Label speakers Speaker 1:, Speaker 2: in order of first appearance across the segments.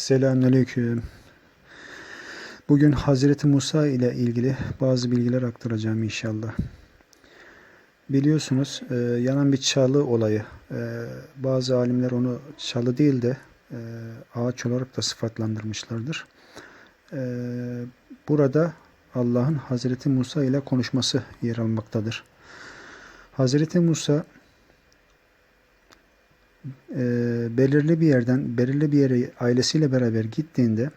Speaker 1: Selamünaleyküm. Bugün Hazreti Musa ile ilgili bazı bilgiler aktaracağım inşallah. Biliyorsunuz e, yanan bir çalı olayı. E, bazı alimler onu çalı değil de e, ağaç olarak da sıfatlandırmışlardır. Burada Allah'ın Hazreti Musa ile konuşması yer almaktadır. Hazreti Musa e, belirli bir yerden belirli bir yere ailesiyle beraber gittiğinde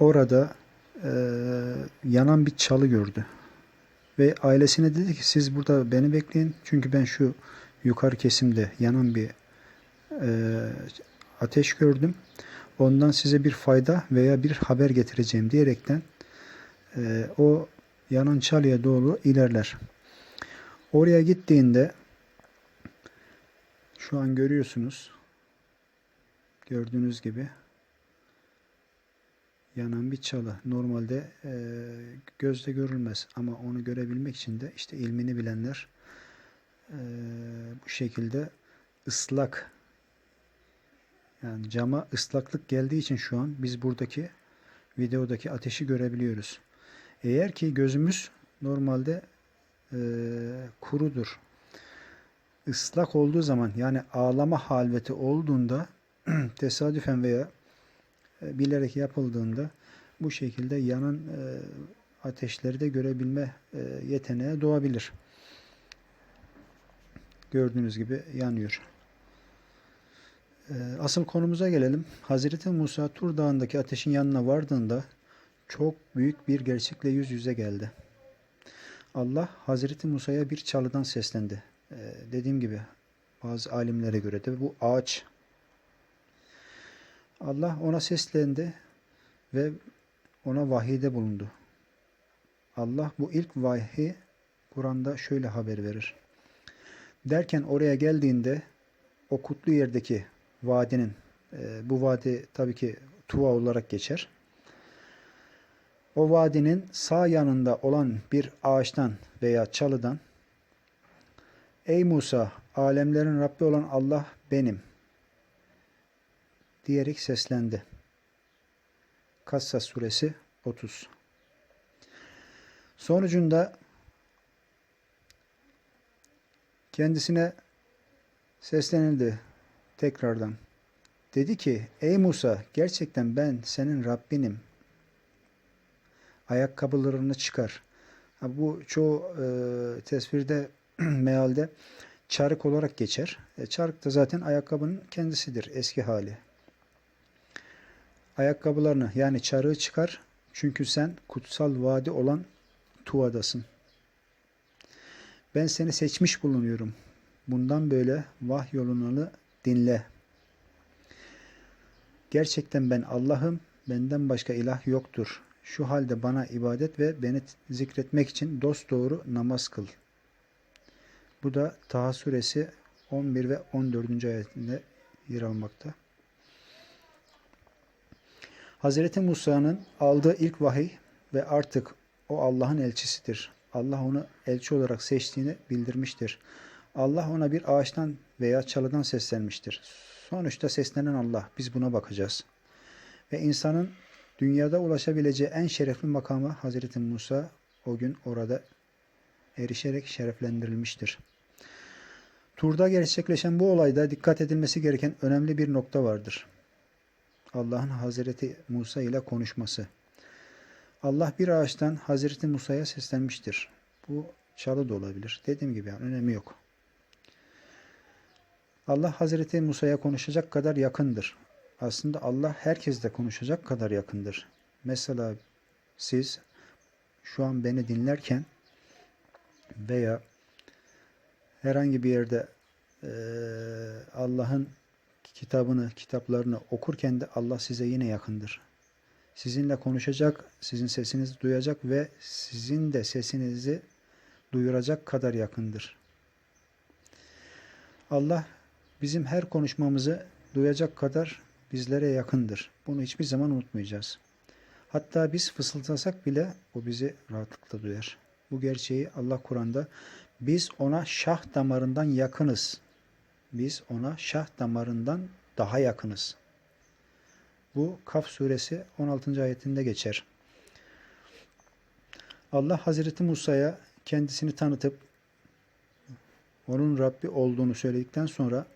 Speaker 1: orada e, yanan bir çalı gördü. Ve ailesine dedi ki siz burada beni bekleyin. Çünkü ben şu yukarı kesimde yanan bir e, ateş gördüm. Ondan size bir fayda veya bir haber getireceğim diyerekten e, o yanan çalıya doğru ilerler. Oraya gittiğinde şu an görüyorsunuz. Gördüğünüz gibi yanan bir çalı. Normalde e, gözle görülmez ama onu görebilmek için de işte ilmini bilenler e, bu şekilde ıslak yani cama ıslaklık geldiği için şu an biz buradaki videodaki ateşi görebiliyoruz. Eğer ki gözümüz normalde e, kurudur ıslak olduğu zaman yani ağlama halveti olduğunda tesadüfen veya e, bilerek yapıldığında bu şekilde yanan e, ateşleri de görebilme e, yeteneği doğabilir. Gördüğünüz gibi yanıyor. Asıl konumuza gelelim. Hazreti Musa Tur Dağı'ndaki ateşin yanına vardığında çok büyük bir gerçekle yüz yüze geldi. Allah Hazreti Musa'ya bir çalıdan seslendi. Ee, dediğim gibi bazı alimlere göre de bu ağaç. Allah ona seslendi ve ona vahide bulundu. Allah bu ilk vahiy Kur'an'da şöyle haber verir. Derken oraya geldiğinde o kutlu yerdeki vadinin, e, bu vadi tabii ki Tuva olarak geçer. O vadinin sağ yanında olan bir ağaçtan veya çalıdan Ey Musa, alemlerin Rabbi olan Allah benim diyerek seslendi. Kassas suresi 30. Sonucunda kendisine seslenildi tekrardan. Dedi ki, ey Musa gerçekten ben senin Rabbinim. Ayakkabılarını çıkar. Bu çoğu e, tesvirde mealde çarık olarak geçer. E, çarık da zaten ayakkabının kendisidir eski hali. Ayakkabılarını yani çarığı çıkar çünkü sen kutsal vadi olan Tuva'dasın. Ben seni seçmiş bulunuyorum. Bundan böyle vah yolunu dinle. Gerçekten ben Allah'ım, benden başka ilah yoktur. Şu halde bana ibadet ve beni zikretmek için dost doğru namaz kıl. Bu da Taha suresi 11 ve 14. ayetinde yer almakta. Hazreti Musa'nın aldığı ilk vahiy ve artık o Allah'ın elçisidir. Allah onu elçi olarak seçtiğini bildirmiştir. Allah ona bir ağaçtan veya çalıdan seslenmiştir. Sonuçta seslenen Allah. Biz buna bakacağız. Ve insanın dünyada ulaşabileceği en şerefli makamı Hazreti Musa o gün orada erişerek şereflendirilmiştir. Turda gerçekleşen bu olayda dikkat edilmesi gereken önemli bir nokta vardır. Allah'ın Hazreti Musa ile konuşması. Allah bir ağaçtan Hazreti Musa'ya seslenmiştir. Bu çalı da olabilir. Dediğim gibi yani önemi yok. Allah Hazreti Musa'ya konuşacak kadar yakındır. Aslında Allah herkesle konuşacak kadar yakındır. Mesela siz şu an beni dinlerken veya herhangi bir yerde e, Allah'ın kitabını, kitaplarını okurken de Allah size yine yakındır. Sizinle konuşacak, sizin sesinizi duyacak ve sizin de sesinizi duyuracak kadar yakındır. Allah bizim her konuşmamızı duyacak kadar bizlere yakındır. Bunu hiçbir zaman unutmayacağız. Hatta biz fısıldasak bile o bizi rahatlıkla duyar. Bu gerçeği Allah Kur'an'da biz ona şah damarından yakınız. Biz ona şah damarından daha yakınız. Bu Kaf suresi 16. ayetinde geçer. Allah Hazreti Musa'ya kendisini tanıtıp onun Rabbi olduğunu söyledikten sonra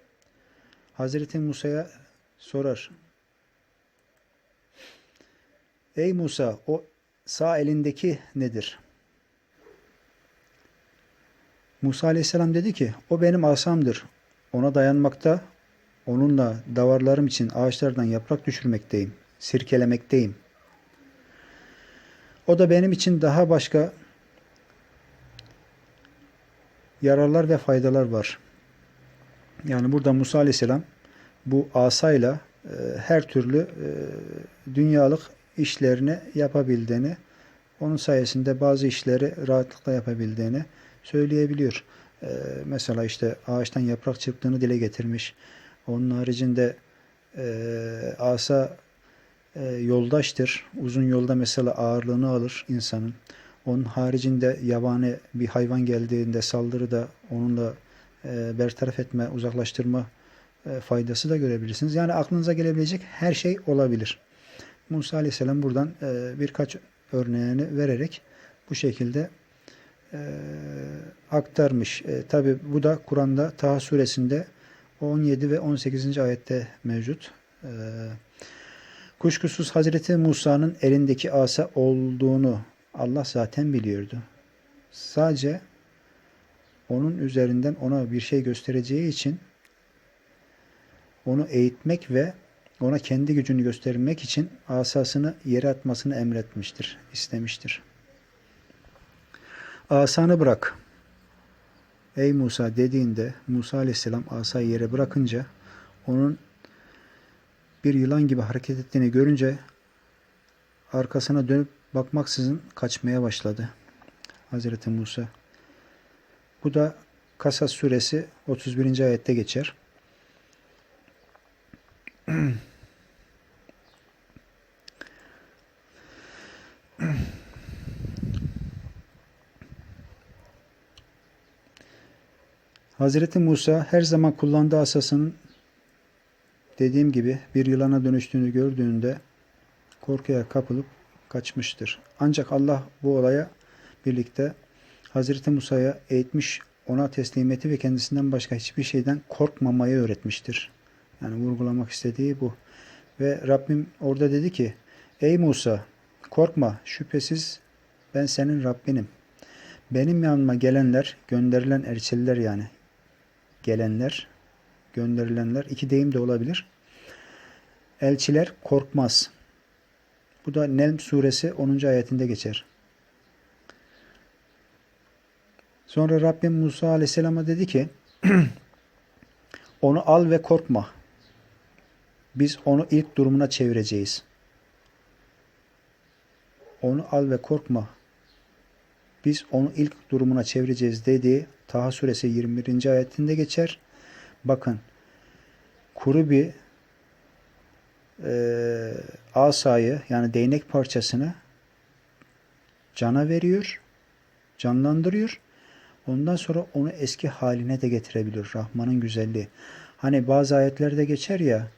Speaker 1: Hazreti Musa'ya sorar. Ey Musa o sağ elindeki nedir? Musa aleyhisselam dedi ki o benim asamdır. Ona dayanmakta onunla davarlarım için ağaçlardan yaprak düşürmekteyim. Sirkelemekteyim. O da benim için daha başka yararlar ve faydalar var. Yani burada Musa Aleyhisselam bu asayla e, her türlü e, dünyalık işlerini yapabildiğini, onun sayesinde bazı işleri rahatlıkla yapabildiğini söyleyebiliyor. E, mesela işte ağaçtan yaprak çırptığını dile getirmiş. Onun haricinde e, asa e, yoldaştır. Uzun yolda mesela ağırlığını alır insanın. Onun haricinde yabani bir hayvan geldiğinde saldırıda onunla e, bertaraf etme, uzaklaştırma e, faydası da görebilirsiniz. Yani aklınıza gelebilecek her şey olabilir. Musa Aleyhisselam buradan e, birkaç örneğini vererek bu şekilde e, aktarmış. E, Tabi bu da Kur'an'da Taha suresinde 17 ve 18. ayette mevcut. E, kuşkusuz Hazreti Musa'nın elindeki asa olduğunu Allah zaten biliyordu. Sadece onun üzerinden ona bir şey göstereceği için onu eğitmek ve ona kendi gücünü göstermek için asasını yere atmasını emretmiştir, istemiştir. Asanı bırak. Ey Musa dediğinde Musa aleyhisselam asayı yere bırakınca onun bir yılan gibi hareket ettiğini görünce arkasına dönüp bakmaksızın kaçmaya başladı. Hazreti Musa. Bu da Kasas suresi 31. ayette geçer. Hazreti Musa her zaman kullandığı asasının dediğim gibi bir yılana dönüştüğünü gördüğünde korkuya kapılıp kaçmıştır. Ancak Allah bu olaya birlikte Hazreti Musa'ya eğitmiş, ona teslimiyeti ve kendisinden başka hiçbir şeyden korkmamayı öğretmiştir. Yani vurgulamak istediği bu. Ve Rabbim orada dedi ki, Ey Musa korkma şüphesiz ben senin Rabbinim. Benim yanıma gelenler, gönderilen elçiler yani gelenler, gönderilenler iki deyim de olabilir. Elçiler korkmaz. Bu da Nelm suresi 10. ayetinde geçer. Sonra Rabbim Musa aleyhisselama dedi ki onu al ve korkma. Biz onu ilk durumuna çevireceğiz. Onu al ve korkma. Biz onu ilk durumuna çevireceğiz dediği Taha suresi 21. ayetinde geçer. Bakın kuru bir e, asayı yani değnek parçasını cana veriyor, canlandırıyor. Ondan sonra onu eski haline de getirebilir. Rahman'ın güzelliği. Hani bazı ayetlerde geçer ya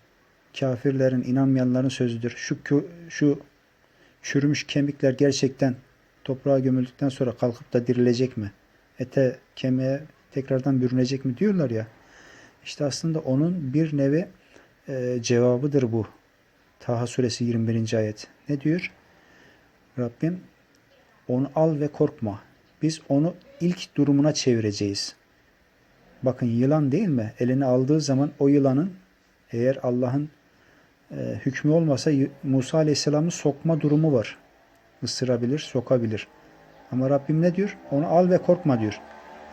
Speaker 1: kafirlerin, inanmayanların sözüdür. Şu şu çürümüş kemikler gerçekten toprağa gömüldükten sonra kalkıp da dirilecek mi? Ete, kemiğe tekrardan bürünecek mi diyorlar ya. İşte aslında onun bir nevi e, cevabıdır bu. Taha suresi 21. ayet. Ne diyor? Rabbim onu al ve korkma. Biz onu ilk durumuna çevireceğiz. Bakın yılan değil mi? Elini aldığı zaman o yılanın eğer Allah'ın e, hükmü olmasa Musa Aleyhisselam'ın sokma durumu var. Isırabilir, sokabilir. Ama Rabbim ne diyor? Onu al ve korkma diyor.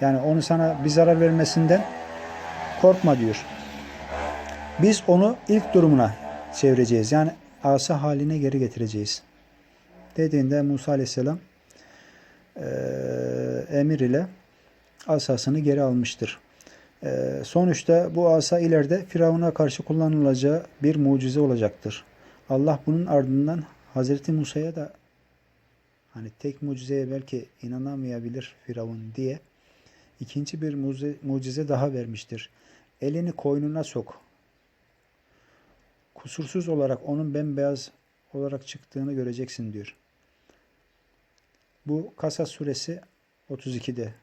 Speaker 1: Yani onu sana bir zarar vermesinden korkma diyor. Biz onu ilk durumuna çevireceğiz. Yani asa haline geri getireceğiz. Dediğinde Musa Aleyhisselam e, emir ile asasını geri almıştır. E, sonuçta bu asa ileride Firavun'a karşı kullanılacağı bir mucize olacaktır. Allah bunun ardından Hazreti Musa'ya da hani tek mucizeye belki inanamayabilir Firavun diye ikinci bir mucize, mucize daha vermiştir. Elini koynuna sok. kusursuz olarak onun bembeyaz olarak çıktığını göreceksin diyor. Bu Kasas suresi 32'de.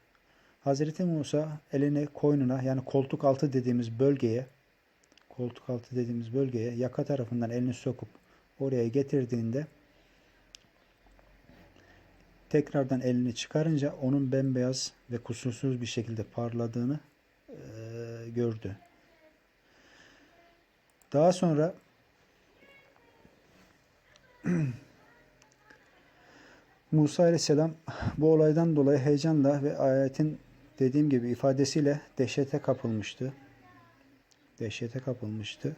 Speaker 1: Hazreti Musa elini koynuna yani koltuk altı dediğimiz bölgeye koltuk altı dediğimiz bölgeye yaka tarafından elini sokup oraya getirdiğinde tekrardan elini çıkarınca onun bembeyaz ve kusursuz bir şekilde parladığını eee, gördü. Daha sonra Musa Aleyhisselam bu olaydan dolayı heyecanla ve ayetin dediğim gibi ifadesiyle dehşete kapılmıştı. Dehşete kapılmıştı.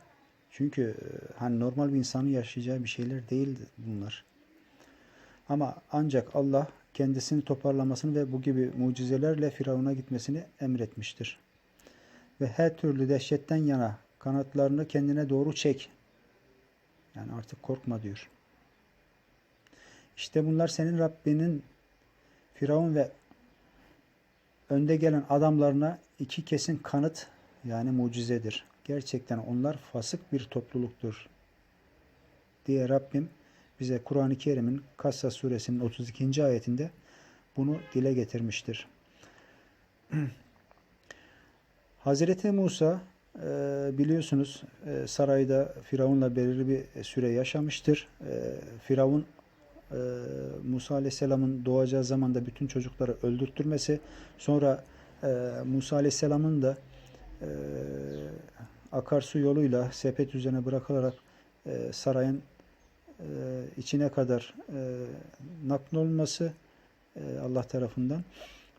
Speaker 1: Çünkü e, hani normal bir insanın yaşayacağı bir şeyler değildi bunlar. Ama ancak Allah kendisini toparlamasını ve bu gibi mucizelerle Firavun'a gitmesini emretmiştir. Ve her türlü dehşetten yana kanatlarını kendine doğru çek. Yani artık korkma diyor. İşte bunlar senin Rabbinin Firavun ve önde gelen adamlarına iki kesin kanıt yani mucizedir. Gerçekten onlar fasık bir topluluktur diye Rabbim bize Kur'an-ı Kerim'in Kassas suresinin 32. ayetinde bunu dile getirmiştir. Hazreti Musa e, biliyorsunuz e, sarayda Firavun'la belirli bir süre yaşamıştır. E, Firavun Musa Aleyhisselam'ın doğacağı zamanda bütün çocukları öldürttürmesi, sonra Musa Aleyhisselam'ın da akarsu yoluyla sepet üzerine bırakılarak sarayın e, içine kadar e, naknolunması e, Allah tarafından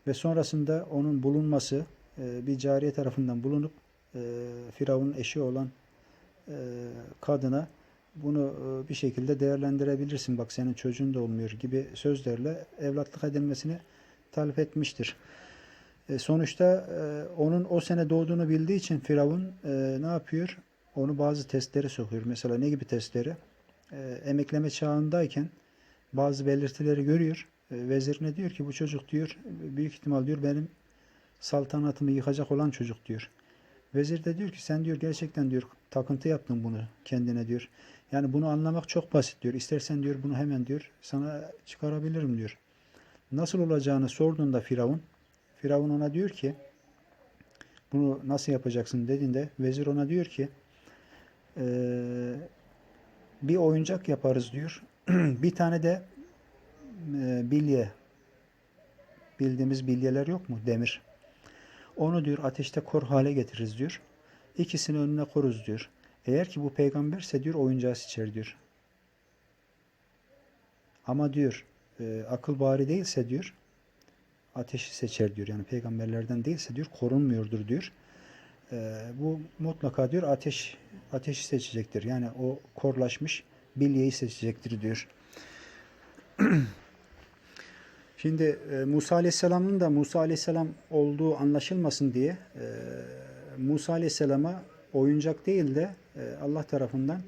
Speaker 1: ve sonrasında onun bulunması e, bir cariye tarafından bulunup e, Firavun'un eşi olan e, kadına bunu bir şekilde değerlendirebilirsin. Bak senin çocuğun da olmuyor gibi sözlerle evlatlık edilmesini talep etmiştir. Sonuçta onun o sene doğduğunu bildiği için Firavun ne yapıyor? Onu bazı testlere sokuyor. Mesela ne gibi testleri? E, emekleme çağındayken bazı belirtileri görüyor. E, vezirine diyor ki bu çocuk diyor büyük ihtimal diyor benim saltanatımı yıkacak olan çocuk diyor. Vezir de diyor ki sen diyor gerçekten diyor takıntı yaptın bunu kendine diyor. Yani bunu anlamak çok basit diyor. İstersen diyor bunu hemen diyor sana çıkarabilirim diyor. Nasıl olacağını sorduğunda Firavun, Firavun ona diyor ki bunu nasıl yapacaksın dediğinde vezir ona diyor ki "Eee, bir oyuncak yaparız diyor. bir tane de e, bilye bildiğimiz bilyeler yok mu? Demir. Onu diyor ateşte kor hale getiririz diyor. İkisini önüne koruz diyor. Eğer ki bu peygamberse diyor oyuncağı seçer diyor. Ama diyor e, akıl bari değilse diyor ateşi seçer diyor. Yani peygamberlerden değilse diyor korunmuyordur diyor. E, bu mutlaka diyor ateş ateşi seçecektir. Yani o korlaşmış bilyeyi seçecektir diyor. Şimdi e, Musa Aleyhisselam'ın da Musa Aleyhisselam olduğu anlaşılmasın diye e, Musa Aleyhisselam'a oyuncak değil de e, Allah tarafından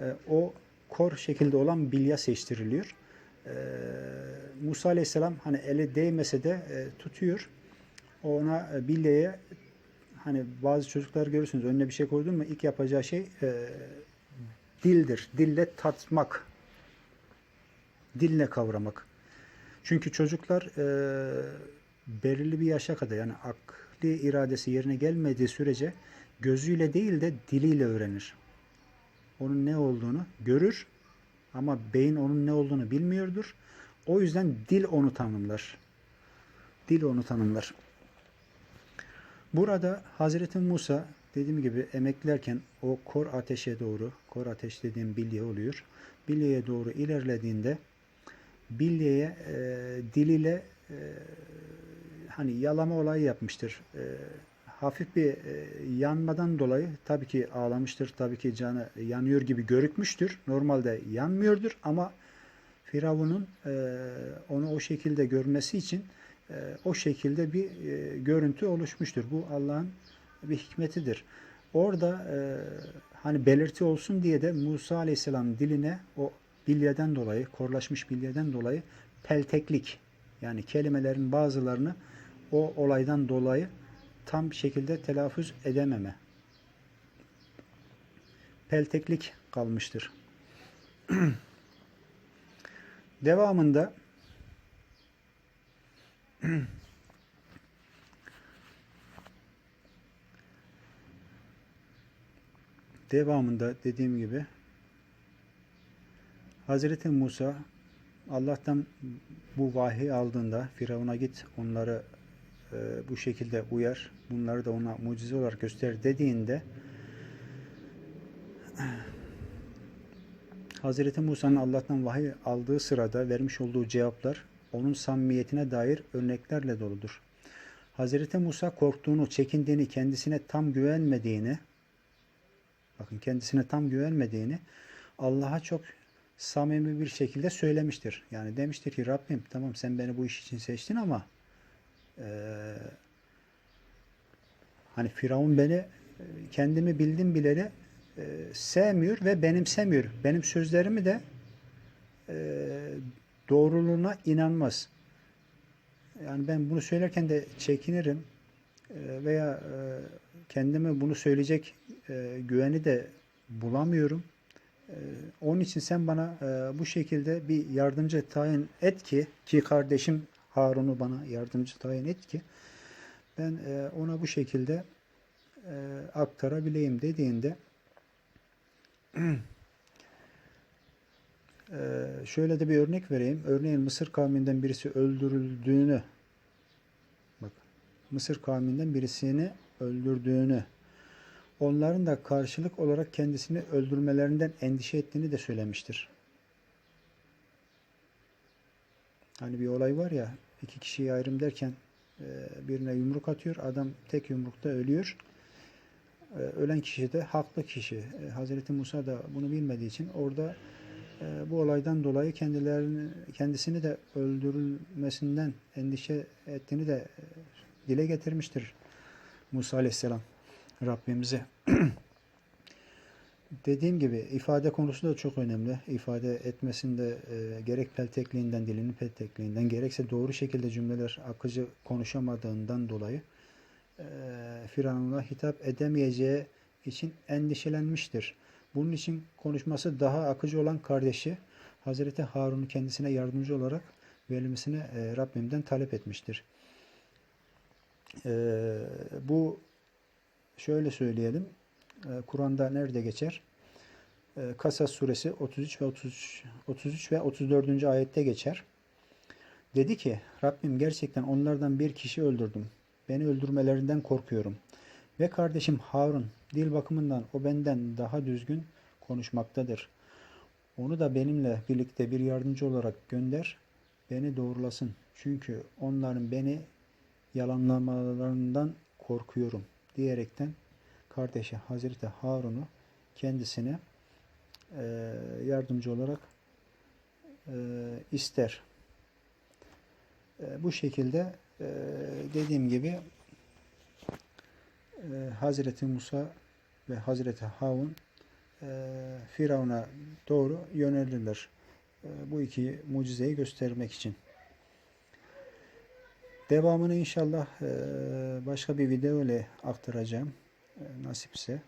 Speaker 1: e, o kor şekilde olan bilya seçtiriliyor. E, Musa Aleyhisselam hani eli değmese de e, tutuyor. Ona e, bilyeye hani bazı çocuklar görürsünüz önüne bir şey koydun mu ilk yapacağı şey e, dildir. Dille tatmak. Dille kavramak. Çünkü çocuklar e, belirli bir yaşa kadar yani akli iradesi yerine gelmediği sürece gözüyle değil de diliyle öğrenir. Onun ne olduğunu görür ama beyin onun ne olduğunu bilmiyordur. O yüzden dil onu tanımlar. Dil onu tanımlar. Burada Hazreti Musa dediğim gibi emeklerken o kor ateşe doğru, kor ateş dediğim bilye oluyor. Bilyeye doğru ilerlediğinde bilyeye e, diliyle e, hani yalama olayı yapmıştır. E, hafif bir e, yanmadan dolayı tabii ki ağlamıştır. Tabii ki canı yanıyor gibi görükmüştür. Normalde yanmıyordur ama Firavun'un e, onu o şekilde görmesi için o şekilde bir e, görüntü oluşmuştur. Bu Allah'ın bir hikmetidir. Orada e, hani belirti olsun diye de Musa Aleyhisselam diline o bilyeden dolayı, korlaşmış bilyeden dolayı pelteklik yani kelimelerin bazılarını o olaydan dolayı tam şekilde telaffuz edememe. pelteklik kalmıştır. Devamında devamında dediğim gibi Hazreti Musa Allah'tan bu vahiy aldığında Firavun'a git onları e, bu şekilde uyar bunları da ona mucize olarak göster dediğinde Hazreti Musa'nın Allah'tan vahiy aldığı sırada vermiş olduğu cevaplar onun samimiyetine dair örneklerle doludur. Hazreti Musa korktuğunu, çekindiğini, kendisine tam güvenmediğini bakın kendisine tam güvenmediğini Allah'a çok samimi bir şekilde söylemiştir. Yani demiştir ki Rabbim tamam sen beni bu iş için seçtin ama eee, hani Firavun beni e, kendimi bildim bileli e, sevmiyor ve benimsemiyor. Benim sözlerimi de e, doğruluğuna inanmaz. Yani ben bunu söylerken de çekinirim e, veya e, kendime bunu söyleyecek e, güveni de bulamıyorum. Onun için sen bana bu şekilde bir yardımcı tayin et ki ki kardeşim Harun'u bana yardımcı tayin et ki ben ona bu şekilde aktarabileyim dediğinde şöyle de bir örnek vereyim. Örneğin Mısır kavminden birisi öldürüldüğünü bak Mısır kavminden birisini öldürdüğünü onların da karşılık olarak kendisini öldürmelerinden endişe ettiğini de söylemiştir. Hani bir olay var ya iki kişiyi ayrım derken e, birine yumruk atıyor. Adam tek yumrukta ölüyor. E, Ölen kişi de haklı kişi. E, Hazreti Musa da bunu bilmediği için orada bu olaydan dolayı kendilerini kendisini de öldürülmesinden endişe ettiğini de e, dile getirmiştir Musa Aleyhisselam Rabbimize. Dediğim gibi ifade konusu da çok önemli. İfade etmesinde e, gerek peltekliğinden, dilinin peltekliğinden, gerekse doğru şekilde cümleler akıcı konuşamadığından dolayı e, Firavun'a hitap edemeyeceği için endişelenmiştir. Bunun için konuşması daha akıcı olan kardeşi Hazreti Harun'u kendisine yardımcı olarak verilmesini e, Rabbimden talep etmiştir. E, bu şöyle söyleyelim. E, Kur'an'da nerede geçer? Kasas suresi 33 ve 33 33 ve 34. ayette geçer. Dedi ki Rabbim gerçekten onlardan bir kişi öldürdüm. Beni öldürmelerinden korkuyorum. Ve kardeşim Harun dil bakımından o benden daha düzgün konuşmaktadır. Onu da benimle birlikte bir yardımcı olarak gönder, beni doğrulasın. Çünkü onların beni yalanlamalarından korkuyorum diyerekten kardeşi Hazreti Harun'u kendisine e, yardımcı olarak e, ister. E, bu şekilde dediğim gibi Hazreti Musa ve Hazreti Harun e, Firavun'a doğru yönelirler. E, bu iki mucizeyi göstermek için. Devamını inşallah e, başka bir video ile aktaracağım. E, nasipse.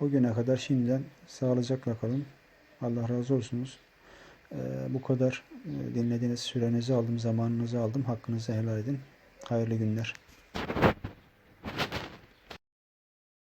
Speaker 1: O güne kadar şimdiden sağlıcakla kalın. Allah razı olsunuz. Bu kadar dinlediğiniz sürenizi aldım, zamanınızı aldım. Hakkınızı helal edin. Hayırlı günler.